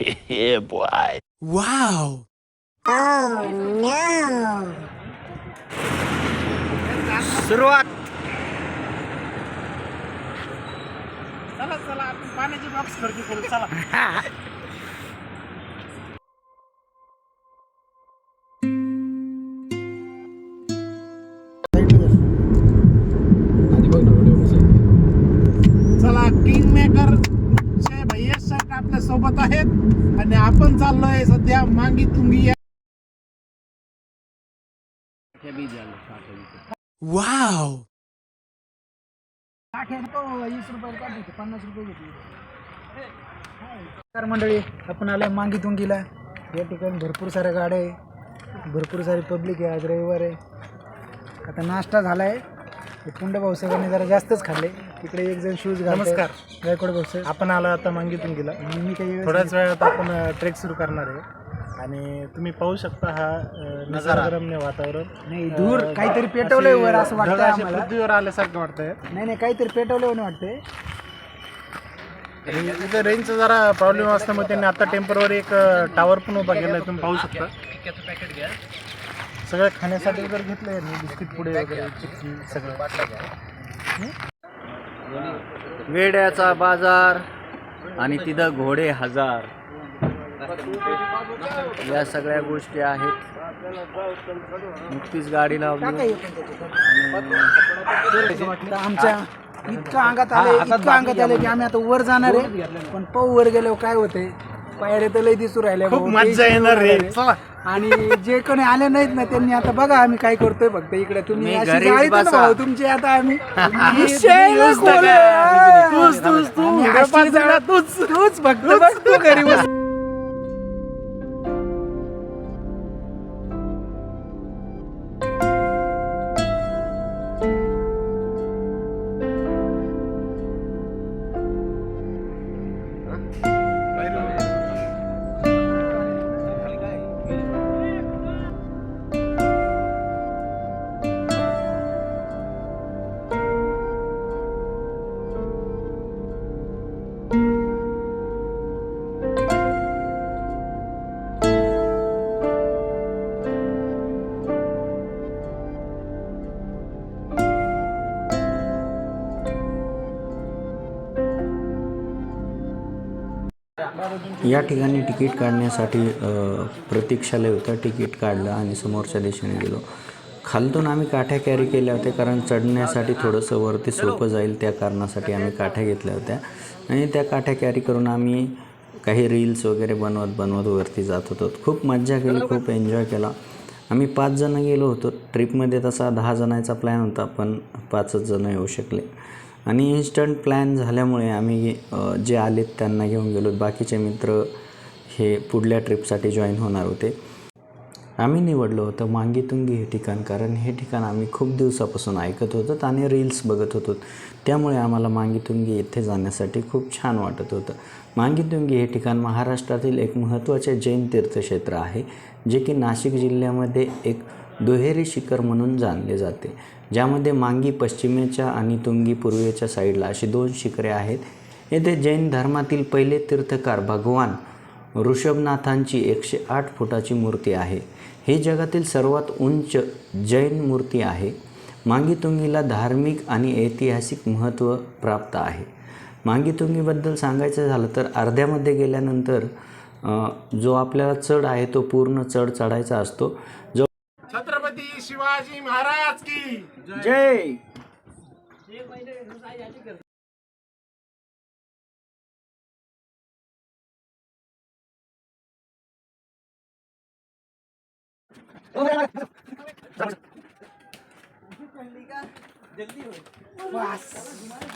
yeah, boy. Wow! सुरुवात चला चला आपण पाण्याची बॉक्स खरेदी करू चला चला किंग मेकर चे भैया सर आपल्या सोबत आहेत. आणि आपण चाललोय सध्या मांगी तुंगी या. काढते पन्नास रुपये घेतली मंडळी आपण आलो मांगी तुंगीला. या ठिकाणी भरपूर साऱ्या गाड्या आहे. भरपूर सारी पब्लिक आहे. आज रविवार आहे. आता नाश्ता झाला आहे पुंड भाऊसाहेबांनी जरा जास्तच खाल्ले. तिकडे एक जण शूज नमस्कार. गायकवाड भाऊसाहेब आपण आलो आता मांगी तुंगीला आणि मी काही थोड्याच वेळात आपण ट्रेक सुरू करणार आहे. आणि तुम्ही पाहू शकता हा अ, निसर्गरम्य वातावरण. नाही दूर काहीतरी पेटवलंय वर असं वाटतंय ढग असे आम्हाला. पृथ्वीवर आल्यासारखं वाटतंय. नाही नाही काहीतरी पेटवलं म्हणून वाटतंय. आणि इथं रेंजचा जरा प्रॉब्लेम असल्यामुळे त्यांनी आता टेम्परवर एक टावर पण उभा केला तुम्ही पाहू शकता. सगळं खाण्यासाठी वगैरे घेतलं यांनी बिस्किट पुडे वगैरे चिक्की सगळं. वेड्याचा बाजार आणि तिथं घोडे हजार. या सगळ्या गोष्टी आहेत. नुकतीच गाडी लावली आमच्या इतकं अंगात आले इतकं अंगात आले की आम्ही आता वर जाणार आहे. पण पाऊ वर गेल्यावर काय होते पायऱ्या तर लय दिसू राहिल्या खूप भाऊ. मज्जा ते येणार रे. चला. आणि जे कोणी आले नाहीत ना त्यांनी आता बघा आम्ही काय करतोय फक्त इकडे. तुम्ही मी अशी घरीच जाळीत ना बसा. भाऊ तुमची आता आम्ही तूच तूच तूच. तूच तूच फक्त बघ तू घरी बस. या ठिकाणी तिकीट काढण्यासाठी प्रतीक्षालय होतं. तिकीट काढलं आणि समोरच्या दिशेने गेलो. खालतून आम्ही काठ्या कॅरी केल्या होत्या कारण चढण्यासाठी थोडंसं वरती सोपं जाईल त्या कारणासाठी आम्ही काठ्या घेतल्या होत्या. आणि त्या काठ्या कॅरी करून आम्ही काही रील्स वगैरे बनवत बनवत वरती जात होतो. खूप मज्जा केली खूप एन्जॉय केला. आम्ही पाच जणं गेलो होतो. ट्रिपमध्ये तसा दहा जणांचा प्लॅन होता पण पाचच जणं येऊ शकले. आणि इन्स्टंट प्लॅन झाल्यामुळे आम्ही जे आलेत त्यांना घेऊन गेलो. बाकीचे मित्र हे पुढल्या ट्रिपसाठी जॉईन होणार होते. आम्ही निवडलं होतं मांगीतुंगी हे ठिकाण. कारण हे ठिकाण आम्ही खूप दिवसापासून ऐकत होतो आणि रील्स बघत होतो. त्यामुळे आम्हाला मांगीतुंगी येथे जाण्यासाठी खूप छान वाटत होतं. मांगीतुंगी हे ठिकाण महाराष्ट्रातील एक महत्त्वाचे जैन तीर्थक्षेत्र आहे जे की नाशिक जिल्ह्यामध्ये एक दुहेरी शिखर म्हणून जाणले जाते ज्यामध्ये मांगी पश्चिमेच्या आणि तुंगी पूर्वेच्या साईडला अशी दोन शिखरे आहेत. येथे जैन धर्मातील पहिले तीर्थकार भगवान ऋषभनाथांची एकशे आठ फुटाची मूर्ती आहे. ही जगातील सर्वात उंच जैन मूर्ती आहे. मांगीतुंगीला धार्मिक आणि ऐतिहासिक महत्त्व प्राप्त आहे. मांगीतुंगीबद्दल सांगायचं झालं तर अर्ध्यामध्ये गेल्यानंतर जो आपल्याला चढ आहे तो पूर्ण चढ चढायचा असतो. जो महाराज की। जय।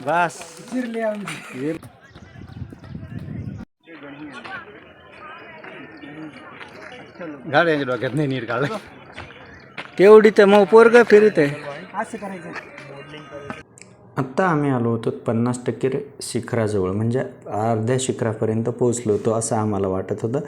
बस। शिरले आमची गाड्यांच्या डोक्यात नाही नीट काढलं तेवढी तर मग पोरग फिरत आहे. असं करायचं. आत्ता आम्ही आलो होतो पन्नास टक्के शिखराजवळ म्हणजे अर्ध्या शिखरापर्यंत पोहोचलो होतो असं आम्हाला वाटत होतं.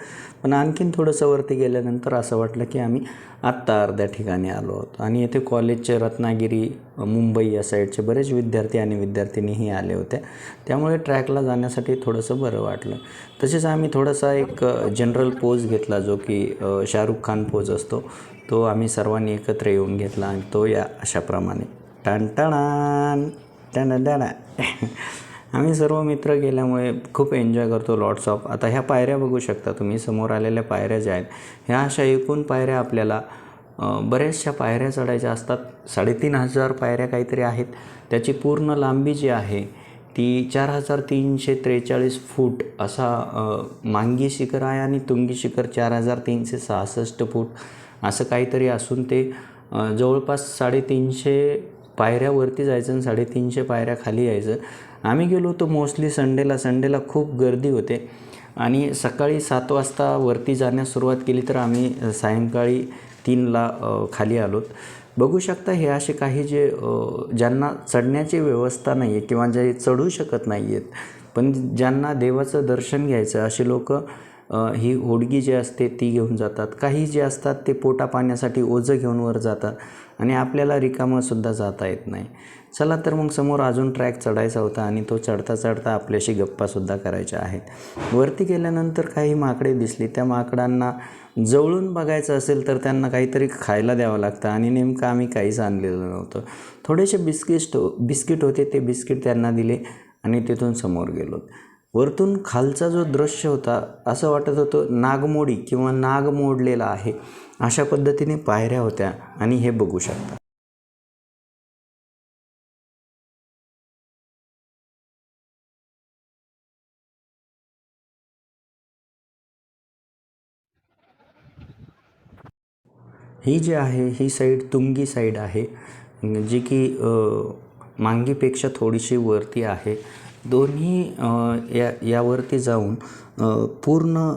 पण आणखीन थोडंसं वरती गेल्यानंतर असं वाटलं की आम्ही आत्ता अर्ध्या ठिकाणी आलो होतो. आणि येथे कॉलेजचे रत्नागिरी मुंबई या साईडचे बरेच विद्यार्थी आणि विद्यार्थिनीही आले होते. त्यामुळे ट्रॅकला जाण्यासाठी थोडंसं बरं वाटलं. तसेच आम्ही थोडासा एक जनरल पोज घेतला जो की शाहरुख खान पोज असतो. तो आम्ही सर्वांनी एकत्र येऊन घेतला आणि तो या अशाप्रमाणे. टणटणान टणटणा आम्ही सर्व मित्र गेल्यामुळे खूप एन्जॉय करतो लॉट्स ऑफ. आता ह्या पायऱ्या बघू शकता तुम्ही समोर आलेल्या पायऱ्या ज्या आहेत ह्या अशा एकूण पायऱ्या आपल्याला बऱ्याचशा पायऱ्या चढायच्या असतात. साडेतीन हजार पायऱ्या काहीतरी आहेत. त्याची पूर्ण लांबी जी आहे ती चार हजार तीनशे त्रेचाळीस फूट असा मांगी शिखर आहे आणि तुंगी शिखर चार हजार तीनशे सहासष्ट फूट. असं काहीतरी असून ते जवळपास साडेतीनशे पायऱ्यावरती जायचं आणि साडेतीनशे पायऱ्या खाली यायचं. आम्ही गेलो होतो मोस्टली संडेला. संडेला खूप गर्दी होते. आणि सकाळी सात वाजता वरती जाण्यास सुरुवात केली तर आम्ही सायंकाळी तीनला खाली आलोत बघू शकता हे असे काही जे ज्यांना चढण्याची व्यवस्था नाही आहे किंवा जे चढू शकत नाही आहेत पण ज्यांना देवाचं दर्शन घ्यायचं असे लोक ही होडगी जी असते ती घेऊन जातात. काही जे असतात ते पोटा पाण्यासाठी ओझं घेऊन वर जातात आणि आपल्याला रिकामंसुद्धा जाता येत नाही. चला तर मग समोर अजून ट्रॅक चढायचा होता आणि तो चढता चढता आपल्याशी गप्पासुद्धा करायच्या आहेत. वरती गेल्यानंतर काही माकडे दिसली. त्या माकडांना जवळून बघायचं असेल तर त्यांना काहीतरी खायला द्यावं लागतं आणि नेमकं आम्ही काहीच आणलेलं नव्हतं. थोडेसे बिस्किट बिस्किट होते ते बिस्किट त्यांना दिले आणि तिथून समोर गेलो. वरतून खालचा जो दृश्य होता असं वाटत होतं नागमोडी किंवा नाग मोडलेला आहे. अशा पद्धतीने पायऱ्या होत्या आणि हे बघू शकता. ही जी आहे ही साईड तुंगी साईड आहे जी की मांगीपेक्षा थोडीशी वरती आहे. दोन्ही या यावरती जाऊन पूर्ण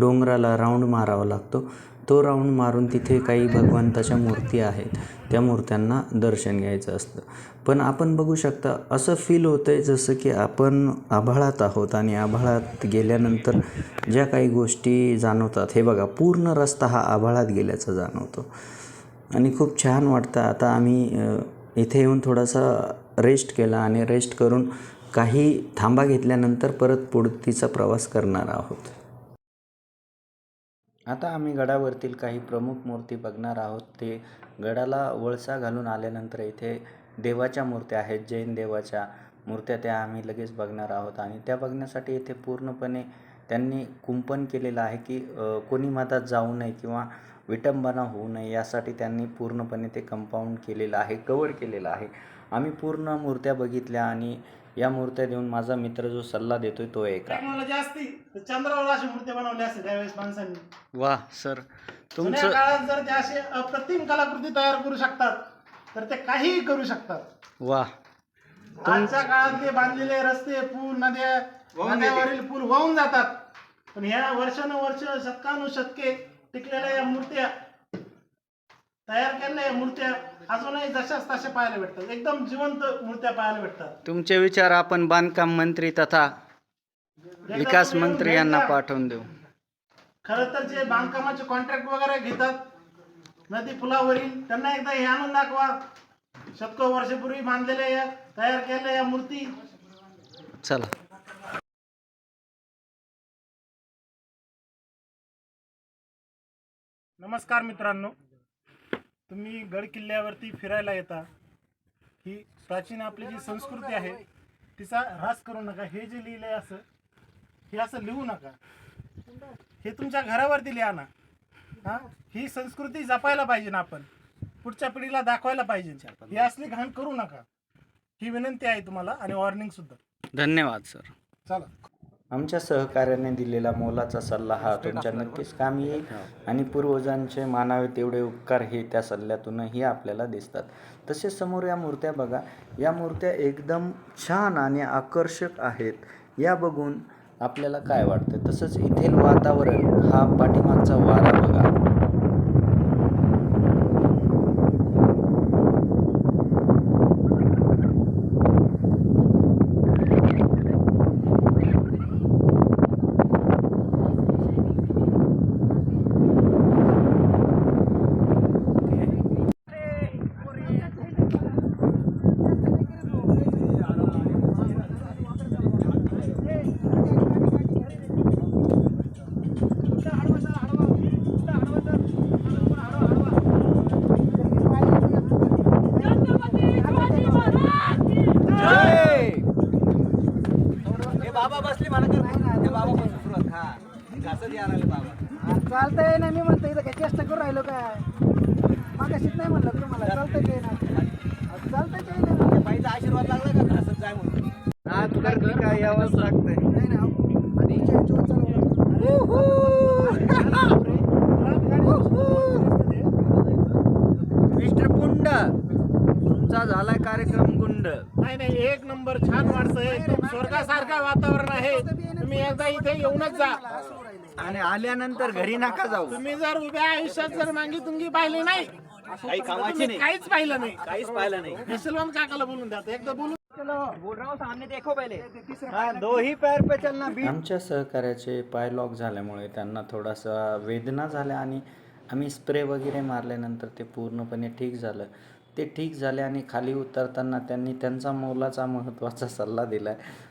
डोंगराला राऊंड मारावा लागतो. तो राऊंड मारून तिथे काही भगवंताच्या मूर्ती आहेत. त्या मूर्त्यांना दर्शन घ्यायचं असतं. पण आपण बघू शकता असं फील होतं आहे जसं की आपण आभाळात आहोत आणि आभाळात गेल्यानंतर ज्या काही गोष्टी जाणवतात हे बघा पूर्ण रस्ता हा आभाळात गेल्याचा जाणवतो. आणि खूप छान वाटतं. आता आम्ही इथे येऊन थोडासा रेस्ट केला आणि रेस्ट करून काही थांबा घेतल्यानंतर परत पुढतीचा प्रवास करणार आहोत. आता आम्ही गडावरतील काही प्रमुख मूर्ती बघणार आहोत. ते गडाला वळसा घालून आल्यानंतर इथे देवाच्या मूर्त्या आहेत जैन देवाच्या मूर्त्या त्या आम्ही लगेच बघणार आहोत आणि त्या बघण्यासाठी इथे पूर्णपणे त्यांनी कुंपण केलेलं आहे की कोणी मधात जाऊ नये किंवा विटंबना होऊ नये यासाठी त्यांनी पूर्णपणे ते कंपाऊंड केलेलं आहे कवर केलेलं आहे. आम्ही पूर्ण मूर्त्या बघितल्या आणि या मूर्त्या देऊन माझा मित्र जो सल्ला देतोय तो एका टेक्नॉलॉजी असती तर चंद्रावर अशी मूर्ती बनवली असते त्यावेळेस माणसांनी. वा सर. जुन्या काळात जर ते असे अप्रतिम कलाकृती तयार करू शकतात तर ते काहीही करू शकतात. वा आजच्या काळात ते बांधलेले रस्ते पूल नद्या नद्यावरील पूल वाहून जातात. पण ह्या वर्षानुवर्ष शतकानुशतके टिकलेल्या या मूर्त्या तयार केलेल्या या मूर्त्या अजूनही जशाच तशा पाहायला भेटतात. एकदम जिवंत मूर्त्या पाहायला भेटतात. तुमचे विचार आपण बांधकाम मंत्री तथा विकास मंत्री यांना पाठवून देऊ. खरं तर जे बांधकामाचे कॉन्ट्रॅक्ट वगैरे घेतात नदी पुलावरील त्यांना एकदा हे आणून दाखवा. शतको वर्षापूर्वी बांधलेल्या या तयार केलेल्या या मूर्ती. चला. नमस्कार मित्रांनो. तुम्ही गड किल्ल्यावरती फिरायला येता. ही प्राचीन आपली जी संस्कृती आहे तिचा ऱ्हास करू नका. हे जे लिहिलंय असं हे असं लिहू नका. हे तुमच्या घरावरती लिहा ना. हा? ही संस्कृती जपायला पाहिजे ना आपण. पुढच्या पिढीला दाखवायला पाहिजे. ही असली घाण करू नका. ही विनंती आहे तुम्हाला आणि वॉर्निंग सुद्धा. धन्यवाद सर. चला. आमच्या सहकार्याने दिलेला मोलाचा सल्ला हा तुमच्या नक्कीच कामी येईल आणि पूर्वजांचे मानावे तेवढे उपकार हे त्या सल्ल्यातूनही आपल्याला दिसतात. तसेच समोर या मूर्त्या बघा. या मूर्त्या एकदम छान आणि आकर्षक आहेत. या बघून आपल्याला काय वाटतं? तसंच येथील वातावरण हा पाठीमागचा वारा बघा. चालतंय ना मी म्हणतो इथं काय चेष्टा करू राहिलो काय? मागाशीच नाही म्हणलं तुम्हाला. चालतंय काय ना. चालतंय काय ना. बाईचा आशीर्वाद लागला का असं जाय म्हणून. गर्दी काय यावंच लागतंय. नाही ना आणि हिच्या ह्याच्यावर मिस्टर गुंड तुमचा झालाय कार्यक्रम गुंड. नाही नाही एक नंबर छान वाटतंय एकदम स्वर्गासारखं वातावरण आहे. तुम्ही एकदा इथे येऊनच जा. आणि आल्यानंतर घरी नका जाऊ. तुम्ही जर उभ्या आयुष्यात जर मांगी तुंगी पाहिली नाही काही कामाची तुम्ही नाही. काहीच पाहिलं नाही. काहीच पाहिलं नाही. यशवंत काकाला बोलून द्या आता. एकदा बोलून बोल. रहा हूं सामने देखो पहले. हाँ, दो ही पैर पे चलना बीच आमच्या सहकार्याचे पाय लॉक झाल्यामुळे त्यांना थोडासा वेदना झाल्या आणि आम्ही स्प्रे वगैरे मारल्यानंतर ते पूर्णपणे ठीक झालं. ते ठीक झाले आणि खाली उतरताना त्यांनी त्यांचा मोलाचा महत्त्वाचा सल्ला दिला आहे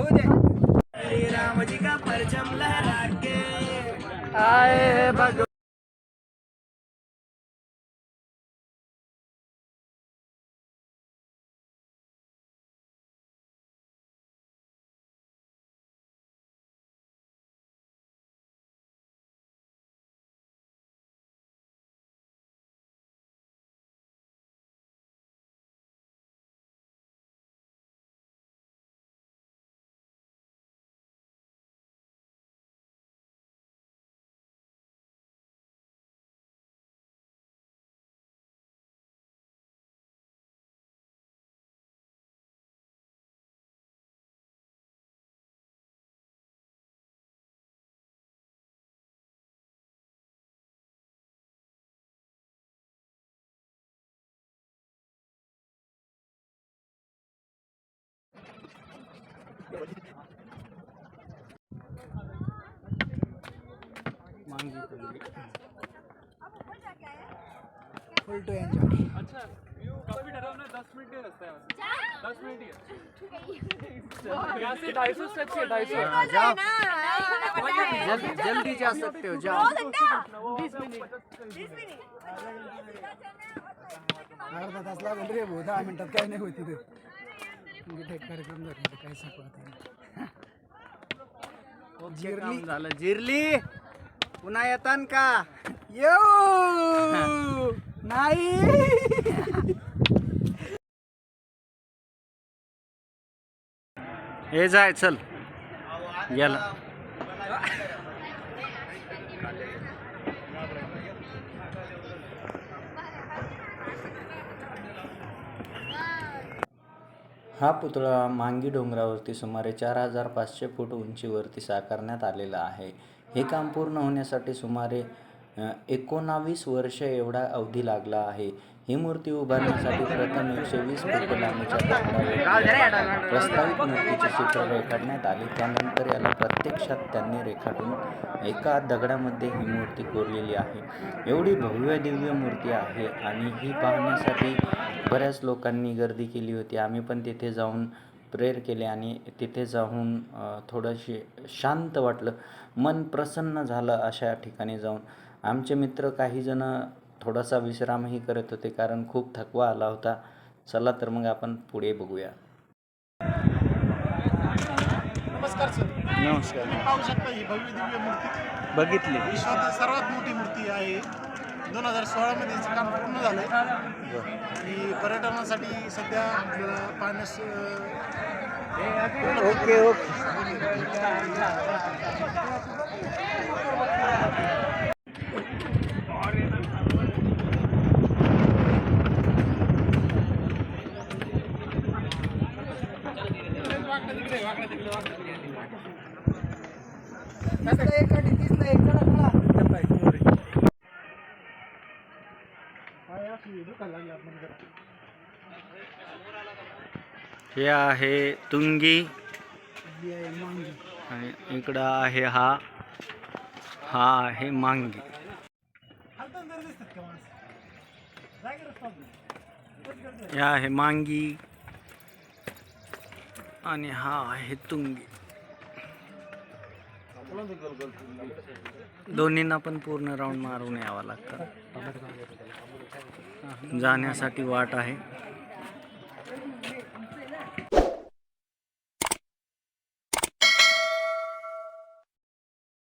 फुल टू एंजॉय अच्छा व्यू डरा हमने 10 मिनट का रास्ता है 10 मिनट ही है। यहाँ से 250 स्टेप्स 250 जाओ जल्दी जल्दी जा सकते हो जाओ 20 मिनट। 20 मिनट। अर्धा तास लागून रे भाऊ 10 मिनिटात काय नाही होती ते म्हणजे कार्यक्रम झाले काय झालं. जिरली. पुन्हा येतान का? येऊ नाही. हे जाय चल. गेला. हा पुतळा मांगी डोंगरावरती सुमारे चार हजार पाचशे फूट उंचीवरती साकारण्यात आलेला आहे. हे काम पूर्ण होण्यासाठी सुमारे एकोणावीस वर्ष एवढा अवधी लागला आहे. ही मूर्ती उभारण्यासाठी प्रथम एकशे वीस फूट लांबीच्या प्रस्तावित मूर्तीचे चित्र रेखाटण्यात आले. त्यानंतर याला प्रत्यक्षात त्यांनी रेखाटून एका दगडामध्ये ही मूर्ती कोरलेली आहे. एवढी भव्य दिव्य मूर्ती आहे आणि ही पाहण्यासाठी बऱ्याच लोकांनी गर्दी केली होती. आम्ही पण तिथे जाऊन प्रेयर केले आणि तिथे जाऊन थोडंशी शांत वाटलं. मन प्रसन्न झालं अशा ठिकाणी जाऊन. आमचे मित्र काही जण थोडासा विश्रामही करत होते कारण खूप थकवा आला होता. चला तर मग आपण पुढे बघूया. नमस्कार सर. नमस्कार. पाहू शकता ही भव्य दिव्य मूर्ती. बघितली. विश्वातील सर्वात मोठी मूर्ती आहे. दोन हजार सोळामध्ये याचं काम पूर्ण झालं ही पर्यटनासाठी सध्या अं, ओके ओके तीसला एक आणि तीसला एक चला चला पाय अशी दुखायला लागली आपण जरा. हे आहे तुंगी. आणि इकडं आहे हा हा आहे मांगी. हे आहे मांगी. आणि हा आहे तुंगी. दोन्हींना पण पूर्ण राऊंड मारून यावं लागतं. जाण्यासाठी वाट आहे.